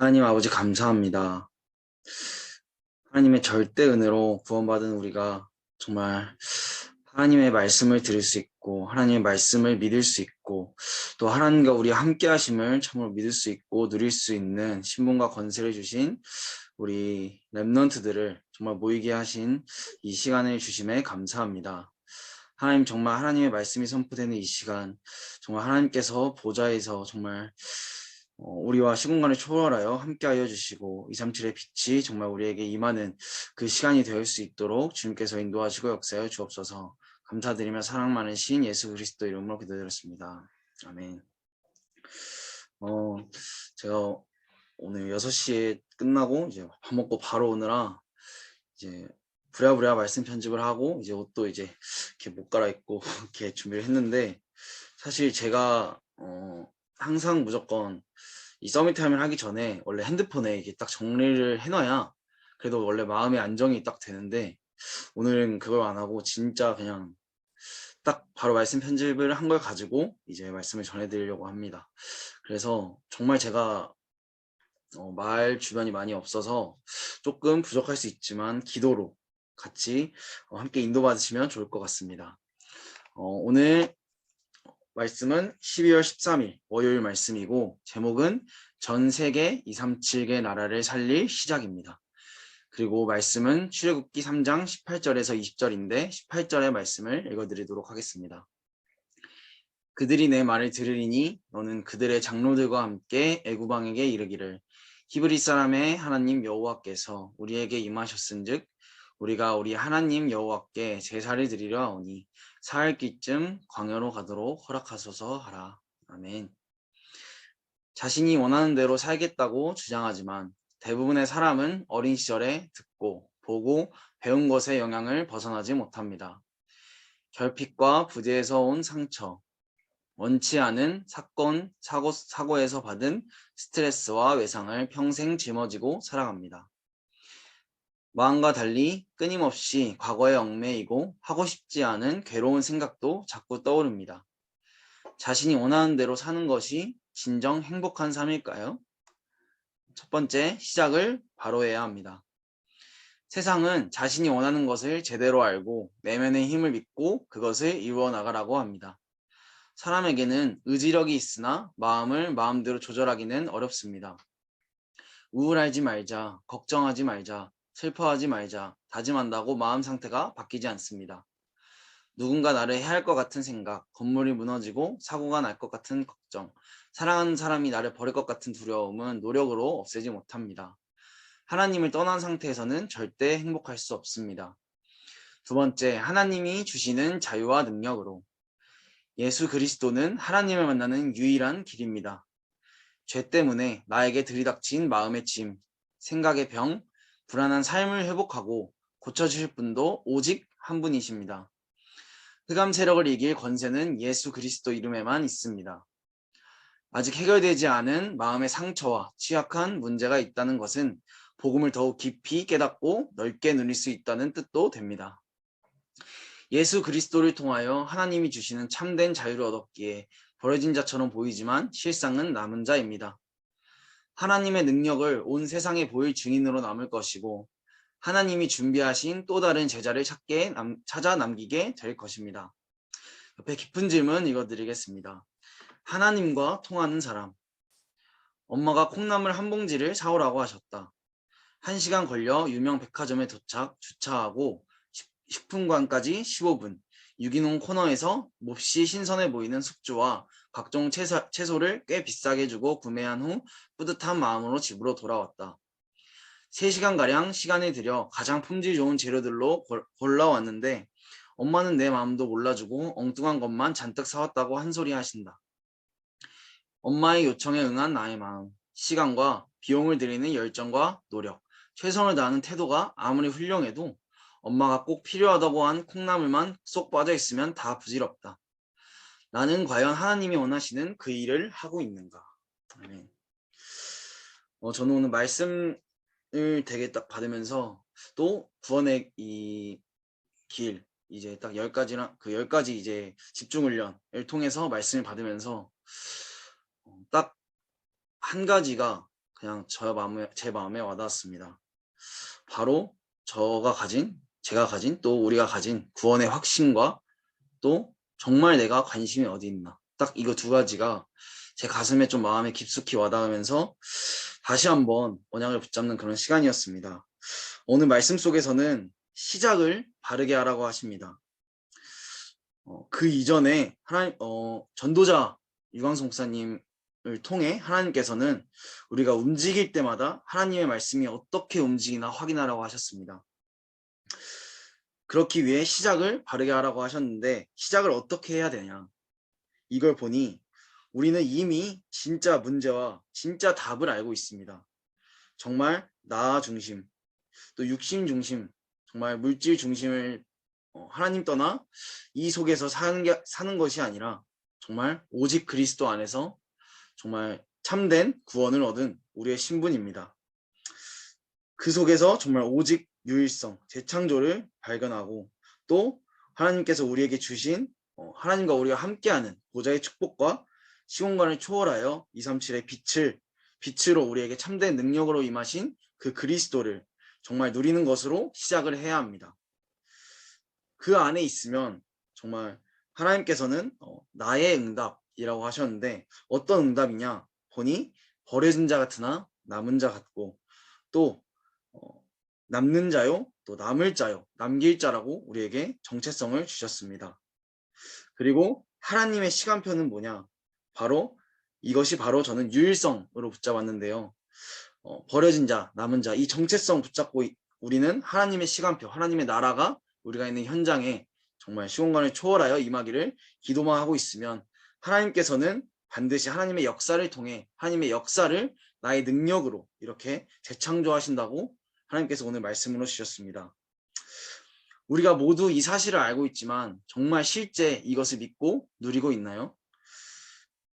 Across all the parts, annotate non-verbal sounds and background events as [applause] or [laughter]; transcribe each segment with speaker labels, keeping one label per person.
Speaker 1: 하나님 아버지 감사합니다. 하나님의 절대 은혜로 구원받은 우리가 정말 하나님의 말씀을 들을 수 있고 하나님의 말씀을 믿을 수 있고 또 하나님과 우리 함께 하심을 참으로 믿을 수 있고 누릴 수 있는 신분과 권세를 주신 우리 랩넌트들을 정말 모이게 하신 이 시간을 주심에 감사합니다. 하나님 정말 하나님의 말씀이 선포되는 이 시간 정말 하나님께서 보좌에서 정말 어, 우리와 시공간을 초월하여 함께하여 주시고 237의 빛이 정말 우리에게 임하는 그 시간이 될 수 있도록 주님께서 인도하시고 역사하여 주옵소서 감사드리며 사랑 많으신 예수 그리스도 이름으로 기도드렸습니다. 아멘. 어, 제가 오늘 6시에 끝나고 이제 밥 먹고 바로 오느라 이제 부랴부랴 말씀 편집을 하고 이제 옷도 이제 이렇게 못 갈아입고 [laughs] 이렇게 준비를 했는데 사실 제가 어, 항상 무조건 이 서밋 타임을 하기 전에 원래 핸드폰에 이렇게 딱 정리를 해놔야 그래도 원래 마음의 안정이 딱 되는데 오늘은 그걸 안 하고 진짜 그냥 딱 바로 말씀 편집을 한 걸 가지고 이제 말씀을 전해드리려고 합니다. 그래서 정말 제가 어, 말 주변이 많이 없어서 조금 부족할 수 있지만 기도로 같이 어, 함께 인도받으시면 좋을 것 같습니다. 어, 오늘 말씀은 12월 13일 월요일 말씀이고 제목은 전 세계 237개 나라를 살릴 시작입니다. 그리고 말씀은 출애굽기 3장 18절에서 20절인데 18절의 말씀을 읽어드리도록 하겠습니다. 그들이 내 말을 들으리니 너는 그들의 장로들과 함께 애구방에게 이르기를 히브리 사람의 하나님 여호와께서 우리에게 임하셨은즉 우리가 우리 하나님 여호와께 제사를 드리려 하오니 사흘기쯤 광야로 가도록 허락하소서 하라. 아멘. 자신이 원하는 대로 살겠다고 주장하지만 대부분의 사람은 어린 시절에 듣고 보고 배운 것의 영향을 벗어나지 못합니다. 결핍과 부재에서 온 상처, 원치 않은 사건, 사고, 사고에서 받은 스트레스와 외상을 평생 짊어지고 살아갑니다. 마음과 달리 끊임없이 과거에 얽매이고 하고 싶지 않은 괴로운 생각도 자꾸 떠오릅니다. 자신이 원하는 대로 사는 것이 진정 행복한 삶일까요? 첫 번째, 시작을 바로 해야 합니다. 세상은 자신이 원하는 것을 제대로 알고 내면의 힘을 믿고 그것을 이루어 나가라고 합니다. 사람에게는 의지력이 있으나 마음을 마음대로 조절하기는 어렵습니다. 우울하지 말자, 걱정하지 말자, 슬퍼하지 말자, 다짐한다고 마음 상태가 바뀌지 않습니다. 누군가 나를 해할 것 같은 생각, 건물이 무너지고 사고가 날 것 같은 걱정, 사랑하는 사람이 나를 버릴 것 같은 두려움은 노력으로 없애지 못합니다. 하나님을 떠난 상태에서는 절대 행복할 수 없습니다. 두 번째, 하나님이 주시는 자유와 능력으로. 예수 그리스도는 하나님을 만나는 유일한 길입니다. 죄 때문에 나에게 들이닥친 마음의 짐, 생각의 병, 불안한 삶을 회복하고 고쳐주실 분도 오직 한 분이십니다. 흑암 세력을 이길 권세는 예수 그리스도 이름에만 있습니다. 아직 해결되지 않은 마음의 상처와 취약한 문제가 있다는 것은 복음을 더욱 깊이 깨닫고 넓게 누릴 수 있다는 뜻도 됩니다. 예수 그리스도를 통하여 하나님이 주시는 참된 자유를 얻었기에 버려진 자처럼 보이지만 실상은 남은 자입니다. 하나님의 능력을 온 세상에 보일 증인으로 남을 것이고 하나님이 준비하신 또 다른 제자를 찾게 남, 찾아 남기게 될 것입니다. 옆에 깊은 질문 읽어드리겠습니다. 하나님과 통하는 사람 엄마가 콩나물 한 봉지를 사오라고 하셨다. 한 시간 걸려 유명 백화점에 도착, 주차하고 식품관까지 15분 유기농 코너에서 몹시 신선해 보이는 숙주와 각종 채소, 채소를 꽤 비싸게 주고 구매한 후 뿌듯한 마음으로 집으로 돌아왔다. 3시간가량 시간을 들여 가장 품질 좋은 재료들로 골라왔는데 엄마는 내 마음도 몰라주고 엉뚱한 것만 잔뜩 사왔다고 한 소리 하신다. 엄마의 요청에 응한 나의 마음, 시간과 비용을 들이는 열정과 노력, 최선을 다하는 태도가 아무리 훌륭해도 엄마가 꼭 필요하다고 한 콩나물만 쏙 빠져 있으면 다 부질없다. 나는 과연 하나님이 원하시는 그 일을 하고 있는가? 아멘. 어, 저는 오늘 말씀을 되게 딱 받으면서 또 구원의 이 길, 이제 딱 열 가지랑 그 열 가지 이제 집중 훈련을 통해서 말씀을 받으면서 어, 딱한 가지가 그냥 저 마음에 제 마음에 와닿았습니다. 바로 저가 가진 제가 가진 또 우리가 가진 구원의 확신과 또 정말 내가 관심이 어디 있나 딱 이거 두 가지가 제 가슴에 좀 마음에 깊숙이 와닿으면서 다시 한번 언약을 붙잡는 그런 시간이었습니다. 오늘 말씀 속에서는 시작을 바르게 하라고 하십니다. 어, 그 이전에 하나님 어, 전도자 유광성 목사님을 통해 하나님께서는 우리가 움직일 때마다 하나님의 말씀이 어떻게 움직이나 확인하라고 하셨습니다. 그렇기 위해 시작을 바르게 하라고 하셨는데 시작을 어떻게 해야 되냐 이걸 보니 우리는 이미 진짜 문제와 진짜 답을 알고 있습니다. 정말 나 중심 또 육신 중심 정말 물질 중심을 어, 하나님 떠나 이 속에서 사는 게 사는 것이 아니라 정말 오직 그리스도 안에서 정말 참된 구원을 얻은 우리의 신분입니다. 그 속에서 정말 오직 유일성, 재창조를 발견하고 또 하나님께서 우리에게 주신 어, 하나님과 우리가 함께하는 보좌의 축복과 시공간을 초월하여 237의 빛을 빛으로 우리에게 참된 능력으로 임하신 그 그리스도를 정말 누리는 것으로 시작을 해야 합니다. 그 안에 있으면 정말 하나님께서는 어, 나의 응답이라고 하셨는데 어떤 응답이냐 보니 버려진 자 같으나 남은 자 같고 또 어, 남는 자요 또 남을 자요 남길 자라고 우리에게 정체성을 주셨습니다. 그리고 하나님의 시간표는 뭐냐 바로 이것이 바로 저는 유일성으로 붙잡았는데요. 어, 버려진 자, 남은 자, 이 정체성 붙잡고 이- 우리는 하나님의 시간표, 하나님의 나라가 우리가 있는 현장에 정말 시공간을 초월하여 임하기를 기도만 하고 있으면 하나님께서는 반드시 하나님의 역사를 통해 하나님의 역사를 나의 능력으로 이렇게 재창조하신다고 하나님께서 오늘 말씀으로 주셨습니다. 우리가 모두 이 사실을 알고 있지만 정말 실제 이것을 믿고 누리고 있나요?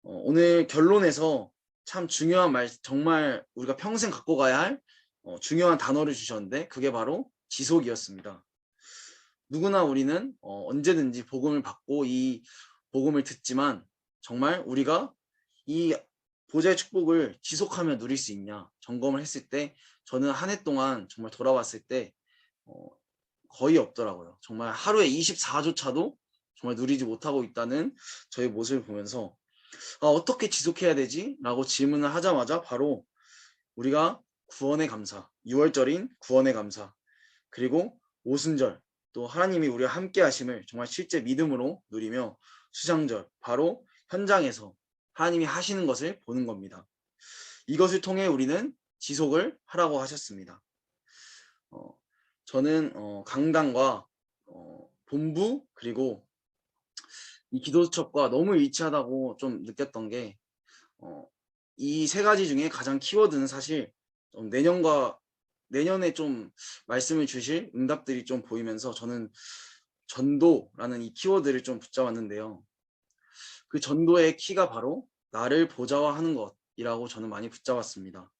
Speaker 1: 어, 오늘 결론에서 참 중요한 말, 정말 우리가 평생 갖고 가야 할 어, 중요한 단어를 주셨는데 그게 바로 지속이었습니다. 누구나 우리는 어, 언제든지 복음을 받고 이 복음을 듣지만 정말 우리가 이 보좌의 축복을 지속하며 누릴 수 있냐 점검을 했을 때 저는 한 해 동안 정말 돌아왔을 때 어, 거의 없더라고요. 정말 하루에 24조차도 정말 누리지 못하고 있다는 저의 모습을 보면서 아, 어떻게 지속해야 되지? 라고 질문을 하자마자 바로 우리가 구원의 감사, 6월절인 구원의 감사, 그리고 오순절, 또 하나님이 우리와 함께 하심을 정말 실제 믿음으로 누리며 수장절, 바로 현장에서 하나님이 하시는 것을 보는 겁니다. 이것을 통해 우리는 지속을 하라고 하셨습니다. 어, 저는 어, 강단과 어, 본부 그리고 이 기도수첩과 너무 일치하다고 좀 느꼈던 게, 어, 이세 가지 중에 가장 키워드는 사실 좀 내년과 내년에 좀 말씀을 주실 응답들이 좀 보이면서 저는 전도라는 이 키워드를 좀 붙잡았는데요. 그 전도의 키가 바로 나를 보좌화하는 것이라고 저는 많이 붙잡았습니다.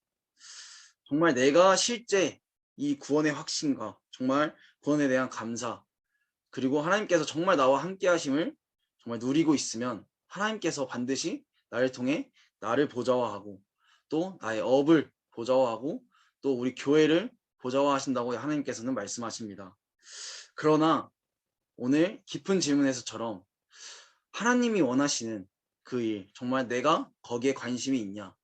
Speaker 1: 정말 내가 실제 이 구원의 확신과 정말 구원에 대한 감사 그리고 하나님께서 정말 나와 함께 하심을 정말 누리고 있으면 하나님께서 반드시 나를 통해 나를 보좌화하고 또 나의 업을 보좌화하고 또 우리 교회를 보좌화하신다고 하나님께서는 말씀하십니다. 그러나 오늘 깊은 질문에서처럼 하나님이 원하시는 그 일, 정말 내가 거기에 관심이 있냐?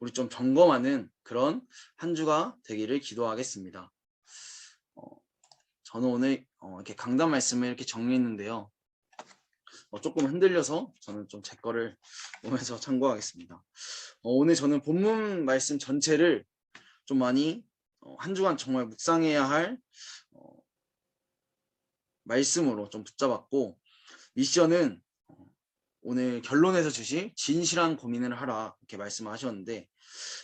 Speaker 1: 우리 좀 점검하는 그런 한 주가 되기를 기도하겠습니다. 어, 저는 오늘 어, 이렇게 강단 말씀을 이렇게 정리했는데요. 어, 조금 흔들려서 저는 좀 제 거를 [laughs] 보면서 참고하겠습니다. 어, 오늘 저는 본문 말씀 전체를 좀 많이 어, 한 주간 정말 묵상해야 할 어, 말씀으로 좀 붙잡았고 미션은 어, 오늘 결론에서 주실 진실한 고민을 하라 이렇게 말씀하셨는데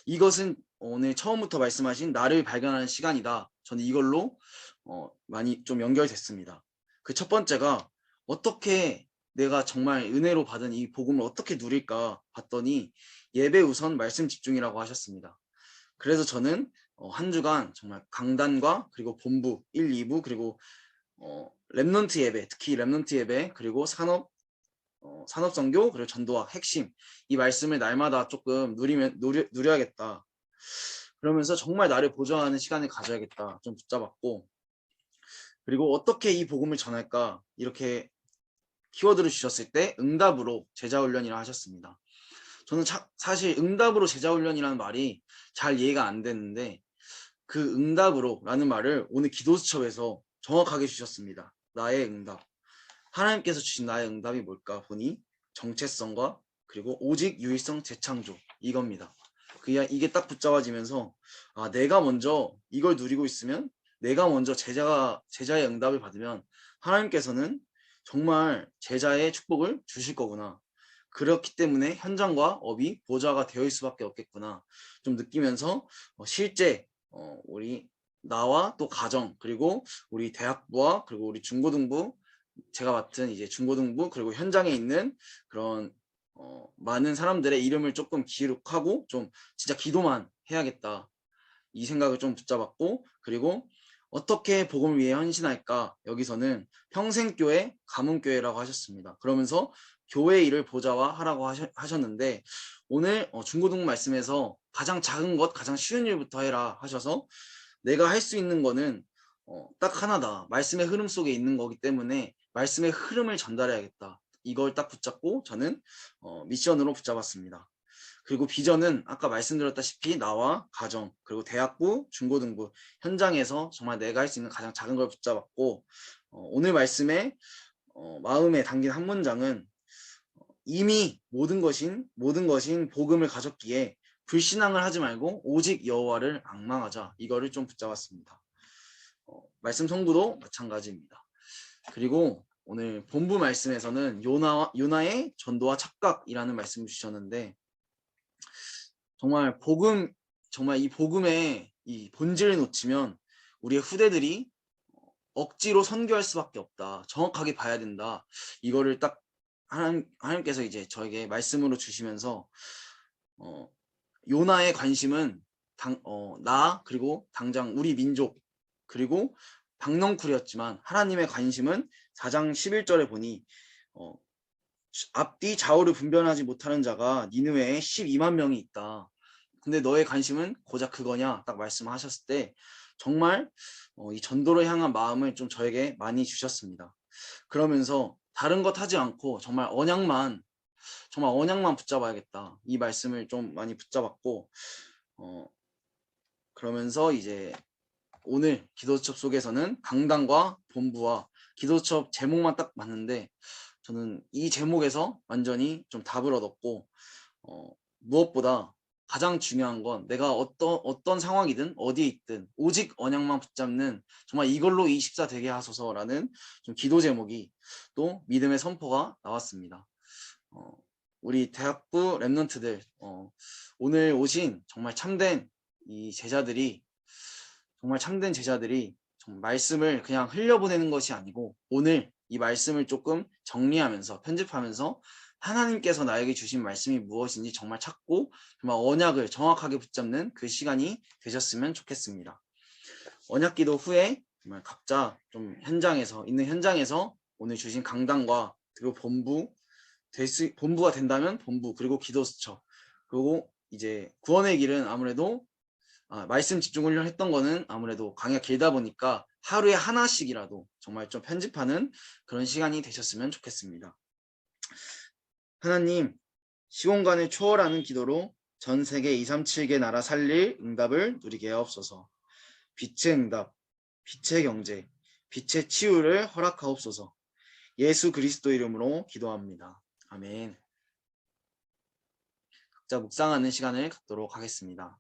Speaker 1: 이것은 오늘 처음부터 말씀하신 나를 발견하는 시간이다. 저는 이걸로 어, 많이 좀 연결됐습니다. 그 첫 번째가 어떻게 내가 정말 은혜로 받은 이 복음을 어떻게 누릴까 봤더니 예배 우선 말씀 집중이라고 하셨습니다. 그래서 저는 어, 한 주간 정말 강단과 그리고 본부 1, 2부 그리고 어, 랩넌트 예배 특히 랩넌트 예배 그리고 산업 어, 산업 선교 그리고 전도학 핵심 이 말씀을 날마다 조금 누리면 누려, 누려야겠다 그러면서 정말 나를 보좌하는 시간을 가져야겠다 좀 붙잡았고 그리고 어떻게 이 복음을 전할까 이렇게 키워드를 주셨을 때 응답으로 제자훈련이라 하셨습니다. 저는 차- 사실 응답으로 제자훈련이라는 말이 잘 이해가 안 됐는데 그 응답으로 라는 말을 오늘 기도수첩에서 정확하게 주셨습니다. 나의 응답. 하나님께서 주신 나의 응답이 뭘까 보니 정체성과 그리고 오직 유일성 재창조 이겁니다. 그냥 이게 딱 붙잡아지면서 아 내가 먼저 이걸 누리고 있으면 내가 먼저 제자가 제자의 응답을 받으면 하나님께서는 정말 제자의 축복을 주실 거구나. 그렇기 때문에 현장과 업이 보좌가 되어 있을 수밖에 없겠구나. 좀 느끼면서 어, 실제 어, 우리 나와 또 가정 그리고 우리 대학부와 그리고 우리 중고등부 제가 맡은 이제 중고등부 그리고 현장에 있는 그런 어, 많은 사람들의 이름을 조금 기록하고 좀 진짜 기도만 해야겠다. 이 생각을 좀 붙잡았고 그리고 어떻게 복음을 위해 헌신할까? 여기서는 평생교회 가문교회라고 하셨습니다. 그러면서 교회 일을 보좌와 하라고 하셨, 하셨는데 오늘 어, 중고등 말씀에서 가장 작은 것 가장 쉬운 일부터 해라 하셔서 내가 할 수 있는 거는 어, 딱 하나다. 말씀의 흐름 속에 있는 거기 때문에 말씀의 흐름을 전달해야겠다 이걸 딱 붙잡고 저는 어, 미션으로 붙잡았습니다. 그리고 비전은 아까 말씀드렸다시피 나와 가정 그리고 대학부 중고등부 현장에서 정말 내가 할 수 있는 가장 작은 걸 붙잡았고 어, 오늘 말씀에 어, 마음에 담긴 한 문장은 어, 이미 모든 것인 모든 것인 복음을 가졌기에 불신앙을 하지 말고 오직 여호와를 악망하자 이거를 좀 붙잡았습니다. 어, 말씀 성구도 마찬가지입니다. 그리고 오늘 본부 말씀에서는 요나 요나의 전도와 착각이라는 말씀을 주셨는데 정말 복음 정말 이 복음의 이 본질을 놓치면 우리의 후대들이 억지로 선교할 수밖에 없다. 정확하게 봐야 된다. 이거를 딱 하나님, 하나님께서 이제 저에게 말씀으로 주시면서 어, 요나의 관심은 당, 어, 나 그리고 당장 우리 민족 그리고 박넝쿨이었지만 하나님의 관심은 4장 11절에 보니 어, 앞뒤 좌우를 분별하지 못하는 자가 니느웨에 12만 명이 있다. 근데 너의 관심은 고작 그거냐 딱 말씀하셨을 때 정말 어, 이 전도를 향한 마음을 좀 저에게 많이 주셨습니다. 그러면서 다른 것 하지 않고 정말 언약만 정말 언약만 붙잡아야겠다. 이 말씀을 좀 많이 붙잡았고 어, 그러면서 이제 오늘 기도수첩 속에서는 강단과 본부와 기도수첩 제목만 딱 맞는데 저는 이 제목에서 완전히 좀 답을 얻었고 어, 무엇보다 가장 중요한 건 내가 어떤 어떤 상황이든 어디에 있든 오직 언약만 붙잡는 정말 이걸로 24 되게 하소서라는 좀 기도 제목이 또 믿음의 선포가 나왔습니다. 어, 우리 대학부 랩런트들 어, 오늘 오신 정말 참된 이 제자들이 정말 참된 제자들이 정 말 말씀을 그냥 흘려보내는 것이 아니고 오늘 이 말씀을 조금 정리하면서 편집하면서 하나님께서 나에게 주신 말씀이 무엇인지 정말 찾고 정말 언약을 정확하게 붙잡는 그 시간이 되셨으면 좋겠습니다. 언약 기도 후에 정말 각자 좀 현장에서 있는 현장에서 오늘 주신 강단과 그리고 본부 될 수, 본부가 된다면 본부 그리고 기도 수첩 그리고 이제 구원의 길은 아무래도 아, 말씀 집중 훈련 했던 거는 아무래도 강의가 길다 보니까 하루에 하나씩이라도 정말 좀 편집하는 그런 시간이 되셨으면 좋겠습니다. 하나님, 시공간을 초월하는 기도로 전 세계 237개 나라 살릴 응답을 누리게 하옵소서. 빛의 응답, 빛의 경제, 빛의 치유를 허락하옵소서. 예수 그리스도 이름으로 기도합니다. 아멘. 각자 묵상하는 시간을 갖도록 하겠습니다.